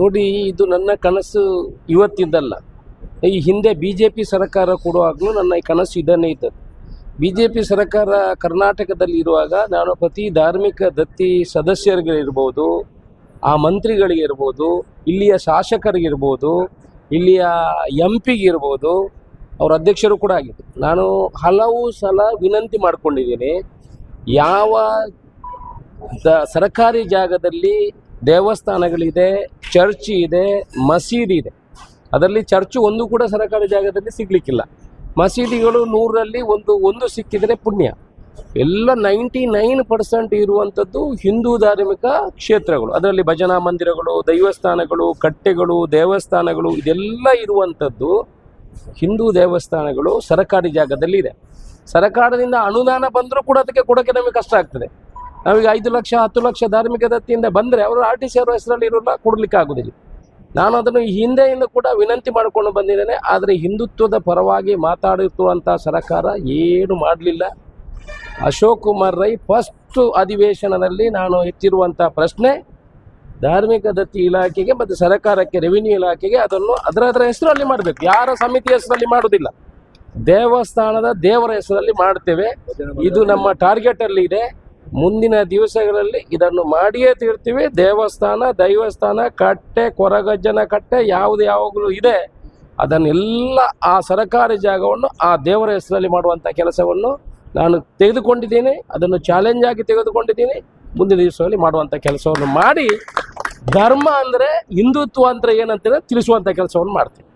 ನೋಡಿ, ಇದು ನನ್ನ ಕನಸು ಇವತ್ತಿದ್ದಲ್ಲ ಈ ಹಿಂದೆ ಬಿ ಜೆ ಪಿ ಸರ್ಕಾರ ಕೊಡುವಾಗಲೂ ನನ್ನ ಈ ಕನಸು ಇದನ್ನೇ ಇದ್ದದ್ದು. ಬಿ ಜೆ ಪಿ ಸರ್ಕಾರ ಕರ್ನಾಟಕದಲ್ಲಿ ಇರುವಾಗ ನಾನು ಪ್ರತಿ ಧಾರ್ಮಿಕ ದತ್ತಿ ಸದಸ್ಯರಿಗಿರ್ಬೋದು, ಆ ಮಂತ್ರಿಗಳಿಗಿರ್ಬೋದು, ಇಲ್ಲಿಯ ಶಾಸಕರಿಗಿರ್ಬೋದು, ಇಲ್ಲಿಯ ಎಂ ಪಿಗಿರ್ಬೋದು ಅವ್ರ ಅಧ್ಯಕ್ಷರು ಕೂಡ ಆಗಿದ್ದರು ನಾನು ಹಲವು ಸಲ ವಿನಂತಿ ಮಾಡಿಕೊಂಡಿದ್ದೀನಿ, ಯಾವ ಸರ್ಕಾರಿ ಜಾಗದಲ್ಲಿ ದೇವಸ್ಥಾನಗಳಿದೆ, ಚರ್ಚ್ ಇದೆ, ಮಸೀದಿ ಇದೆ. ಅದರಲ್ಲಿ ಚರ್ಚ್ ಒಂದು ಕೂಡ ಸರ್ಕಾರಿ ಜಾಗದಲ್ಲಿ ಸಿಗ್ಲಿಕ್ಕಿಲ್ಲ. ಮಸೀದಿಗಳು ನೂರರಲ್ಲಿ ಒಂದು ಒಂದು ಸಿಕ್ಕಿದರೆ ಪುಣ್ಯ. ಎಲ್ಲ ನೈಂಟಿ ನೈನ್ ಪರ್ಸೆಂಟ್ ಇರುವಂಥದ್ದು ಹಿಂದೂ ಧಾರ್ಮಿಕ ಕ್ಷೇತ್ರಗಳು. ಅದರಲ್ಲಿ ಭಜನಾ ಮಂದಿರಗಳು, ದೈವಸ್ಥಾನಗಳು, ಕಟ್ಟೆಗಳು, ದೇವಸ್ಥಾನಗಳು, ಇದೆಲ್ಲ ಇರುವಂಥದ್ದು ಹಿಂದೂ ದೇವಸ್ಥಾನಗಳು ಸರಕಾರಿ ಜಾಗದಲ್ಲಿ ಇದೆ. ಸರಕಾರದಿಂದ ಅನುದಾನ ಬಂದರೂ ಕೂಡ ಅದಕ್ಕೆ ಕೊಡೋಕ್ಕೆ ನಮಗೆ ಕಷ್ಟ ಆಗ್ತದೆ. ನಾವೀಗ ಐದು ಲಕ್ಷ, ಹತ್ತು ಲಕ್ಷ ಧಾರ್ಮಿಕ ದತ್ತಿಯಿಂದ ಬಂದರೆ ಅವರು ಆರ್ ಟಿ ಸಿ ಅವರ ಹೆಸರಲ್ಲಿ ಇರೋಲ್ಲ ಕೊಡಲಿಕ್ಕೆ ಆಗೋದಿಲ್ಲ. ನಾನು ಅದನ್ನು ಹಿಂದೆಯಿಂದ ಕೂಡ ವಿನಂತಿ ಮಾಡಿಕೊಂಡು ಬಂದಿದ್ದೇನೆ, ಆದರೆ ಹಿಂದುತ್ವದ ಪರವಾಗಿ ಮಾತಾಡುತ್ತಿರುವಂಥ ಸರ್ಕಾರ ಏನು ಮಾಡಲಿಲ್ಲ. ಅಶೋಕ್ ಕುಮಾರ್ ರೈ ಫಸ್ಟ್ ಅಧಿವೇಶನದಲ್ಲಿ ನಾನು ಎತ್ತಿರುವಂಥ ಪ್ರಶ್ನೆ, ಧಾರ್ಮಿಕ ದತ್ತಿ ಇಲಾಖೆಗೆ ಮತ್ತು ಸರ್ಕಾರಕ್ಕೆ ರೆವಿನ್ಯೂ ಇಲಾಖೆಗೆ ಅದನ್ನು ಅದರ ಅದರ ಹೆಸರಲ್ಲಿ ಮಾಡಬೇಕು. ಯಾರ ಸಮಿತಿ ಹೆಸರಲ್ಲಿ ಮಾಡುವುದಿಲ್ಲ ದೇವಸ್ಥಾನದ ದೇವರ ಹೆಸರಲ್ಲಿ ಮಾಡ್ತೇವೆ. ಇದು ನಮ್ಮ ಟಾರ್ಗೆಟ್ ಅಲ್ಲಿ ಇದೆ. ಮುಂದಿನ ದಿವಸಗಳಲ್ಲಿ ಇದನ್ನು ಮಾಡಿಯೇ ತೀರ್ತೀವಿ. ದೇವಸ್ಥಾನ, ದೈವಸ್ಥಾನ, ಕಟ್ಟೆ, ಕೊರಗಜ್ಜನ ಕಟ್ಟೆ ಯಾವುದು ಯಾವಾಗಲೂ ಇದೆ. ಅದನ್ನೆಲ್ಲ ಆ ಸರಕಾರಿ ಜಾಗವನ್ನು ಆ ದೇವರ ಹೆಸರಲ್ಲಿ ಮಾಡುವಂಥ ಕೆಲಸವನ್ನು ನಾನು ತೆಗೆದುಕೊಂಡಿದ್ದೀನಿ. ಅದನ್ನು ಚಾಲೆಂಜ್ ಆಗಿ ತೆಗೆದುಕೊಂಡಿದ್ದೀನಿ. ಮುಂದಿನ ದಿವಸದಲ್ಲಿ ಮಾಡುವಂಥ ಕೆಲಸವನ್ನು ಮಾಡಿ ಧರ್ಮ ಅಂದರೆ ಹಿಂದುತ್ವ ಅಂದರೆ ಏನಂತ ತಿಳಿಸುವಂಥ ಕೆಲಸವನ್ನು ಮಾಡ್ತೀನಿ.